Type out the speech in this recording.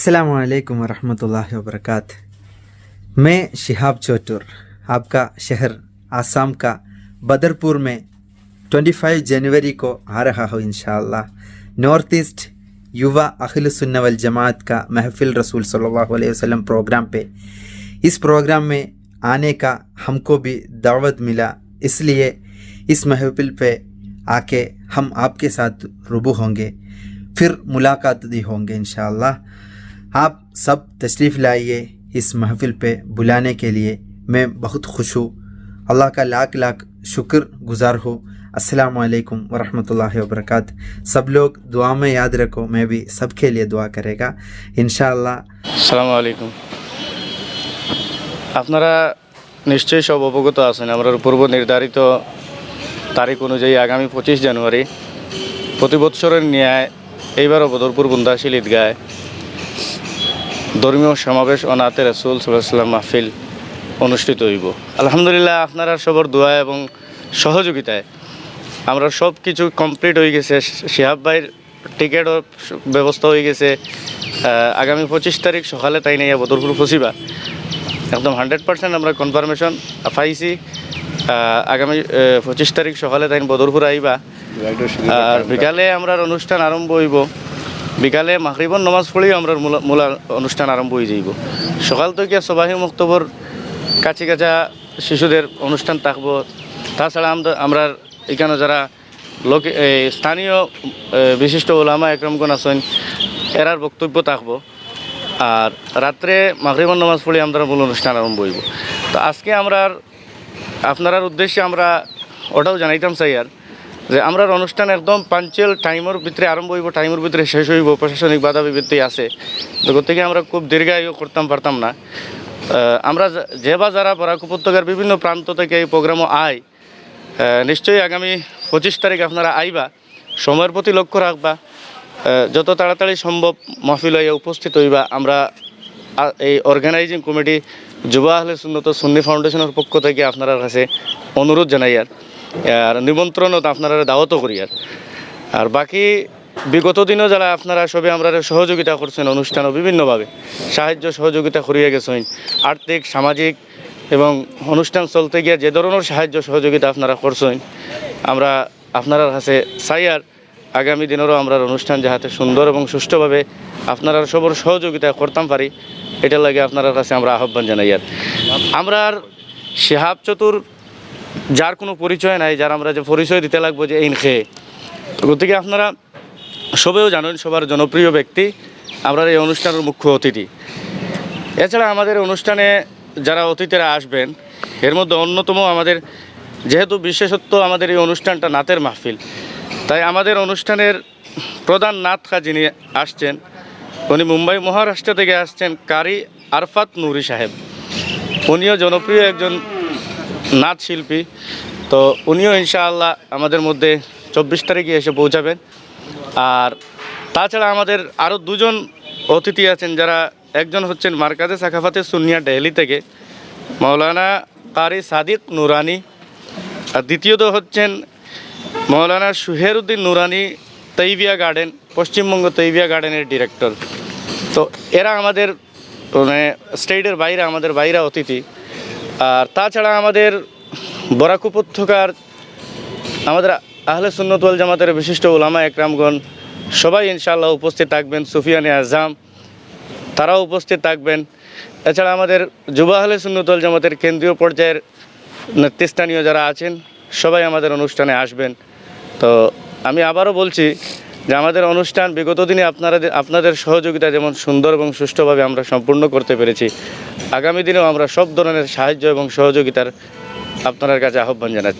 असलकम वरहमतुल्लाहि वबरकत मैं शिहाब चौटूर, आपका शहर आसाम का बदरपुर में 25 जनवरी को आ रहा हूँ इंशाअल्लाह। नॉर्थ ईस्ट युवा अखिल सुन्ना वल जमात का महफिल रसूल सल्लल्लाहु अलैहि वसल्लम प्रोग्राम पे। इस प्रोग्राम में आने का हमको भी दावत मिला, इसलिए इस महफिल पे आके हम आपके साथ रूबू होंगे, फिर मुलाकात भी होंगे इंशाअल्लाह। आप सब तशरीफ़ लाइए इस महफिल पे बुलाने के लिए मैं बहुत खुश हूँ अल्लाह का लाख लाख शुक्र गुज़ार हूँ अस्सलाम वालेकुम वरहमतुल्लाहि वबरकत सब लोग दुआ में याद रखो मैं भी सबके लिए दुआ करेगा इंशाअल्लाह সালামু আলাইকুম আপনারা নিশ্চয়ই সব অবগত আছেন আমরা পূর্ব নির্ধারিত তারিখ অনুযায়ী আগামী পঁচিশ জানুয়ারি প্রতি বৎসরের ন্যায় এইবারও বদরপুর বুন্দাশিল ঈদগায় ধর্মীয় সমাবেশ অনাথে রসুল সাল্লাম মাহফিল অনুষ্ঠিত হইব। আলহামদুলিল্লাহ আপনারা সবর দোয়া এবং সহযোগিতায় আমরা সব কিছু কমপ্লিট হয়ে গেছে। শিহাব ভাইয়ের টিকিটও ব্যবস্থা হয়ে গেছে। আগামী পঁচিশ তারিখ সকালে তাই নিয়ে বদরপুর ফসিবা একদম হান্ড্রেড পার্সেন্ট আমরা কনফার্মেশন পাইছি। আগামী পঁচিশ তারিখ সকালে তাই বদরপুর আইবা। আর বিকালে আমরা অনুষ্ঠান আরম্ভ হইব। বিকালে মাহরিবন নমাজ পড়েই আমরা মূল অনুষ্ঠান আরম্ভ হয়ে যাইব। সকাল থেকে সবাহি মুক্তবর কাছে কাছা শিশুদের অনুষ্ঠান থাকব। তাছাড়া আমরা এখানে যারা লোক স্থানীয় বিশিষ্ট ওলামা একরমগণ আছেন এরার বক্তব্য থাকব। আর রাত্রে মাগরিবন নামাজ পড়ে আমরা মূল অনুষ্ঠান আরম্ভ হইব। তো আজকে আমরা আপনার উদ্দেশ্যে আমরা ওটাও জানাইতাম আর যে আমরা অনুষ্ঠান একদম পাঞ্চুয়াল টাইমের ভিতরে আরম্ভ হইব টাইমের ভিতরে শেষ হইব, প্রশাসনিক বাধা বিবৃতি আছে। তো থেকে আমরা খুব দীর্ঘায়ু করতাম, পারতাম না। আমরা যা- বা যারা বরাক উপত্যকার বিভিন্ন প্রান্ত থেকে এই প্রোগ্রামও আয় নিশ্চয়ই আগামী পঁচিশ তারিখ আপনারা আইবা। সময়ের প্রতি লক্ষ্য রাখবা। যত তাড়াতাড়ি সম্ভব মহফিল হইয়া উপস্থিত হইবা। আমরা এই অর্গানাইজিং কমিটি যুব আহলে সুন্নত সুন্নি ফাউন্ডেশনের পক্ষ থেকে আপনার কাছে অনুরোধ জানাই আর। আর নিমন্ত্রণও আপনারা দাওয়াতও করি আর। আর বাকি বিগত দিনও যারা আপনারা সবে আমরা সহযোগিতা করছেন অনুষ্ঠানও বিভিন্নভাবে, সাহায্য সহযোগিতা করিয়ে গেছেন, আর্থিক, সামাজিক এবং অনুষ্ঠান চলতে গিয়ে যে ধরনের সাহায্য সহযোগিতা আপনারা করছেন, আমরা আপনার কাছে চাই আর আগামী দিনেরও আমরা অনুষ্ঠান যাহাতে সুন্দর এবং সুষ্ঠুভাবে আপনারা সবর সহযোগিতা করতাম পারি, এটার লাগে আপনার কাছে আমরা আহ্বান জানাই আর। আমরা আর শেহাব চতুর যার কোনো পরিচয় নাই, যার আমরা যে পরিচয় দিতে লাগবো যে এই খেয়ে। গতিকে আপনারা সবেও জানেন, সবার জনপ্রিয় ব্যক্তি আমরা এই অনুষ্ঠানের মুখ্য অতিথি। এছাড়া আমাদের অনুষ্ঠানে যারা অতিথিরা আসবেন, এর মধ্যে অন্যতম আমাদের যেহেতু বিশেষত্ব আমাদের এই অনুষ্ঠানটা নাতের মাহফিল, তাই আমাদের অনুষ্ঠানের প্রধান নাত খা যিনি আসছেন, উনি মুম্বাই, মহারাষ্ট্র থেকে আসছেন কারি আরফাত নুরি সাহেব। উনিও জনপ্রিয় একজন নাচ শিল্পী। তো উনিও ইনশাআল্লাহ আমাদের মধ্যে চব্বিশ তারিখে এসে পৌঁছাবেন। আর তাছাড়া আমাদের আরও দুজন অতিথি আছেন যারা একজন হচ্ছেন মার্কাজে সাকাফাতে সুনিয়া ডেহলি থেকে মৌলানা কারি সাদিক নুরানি। আর দ্বিতীয়ত হচ্ছেন মৌলানা সুহেরুদ্দিন নুরানি, তৈবিয়া গার্ডেন, পশ্চিমবঙ্গ তৈবিয়া গার্ডেনের ডিরেক্টর। তো এরা আমাদের মানে স্টেটের বাইরে আমাদের বাইরে অতিথি। আর তাছাড়া আমাদের বরাক উপত্যকার আমাদের আহলে সুন্নতওয়াল জামাতের বিশিষ্ট ওলামা একরামগণ, সবাই ইনশাআল্লাহ উপস্থিত থাকবেন, সুফিয়ানে আজম, তারাও উপস্থিত থাকবেন। এছাড়া আমাদের যুব আহলে সুন্নতওয়াল জামাতের কেন্দ্রীয় পর্যায়ের নেতৃস্থানীয় যারা আছেন, সবাই আমাদের অনুষ্ঠানে আসবেন। তো আমি আবারও বলছি যে আমাদের অনুষ্ঠান বিগত দিনে আপনারা আপনাদের সহযোগিতা যেমন সুন্দর এবং সুষ্ঠুভাবে আমরা সম্পূর্ণ করতে পেরেছি, আগামী দিনেও আমরা সব ধরনের সাহায্য এবং সহযোগিতার আপনার কাছে আহ্বান জানাচ্ছি।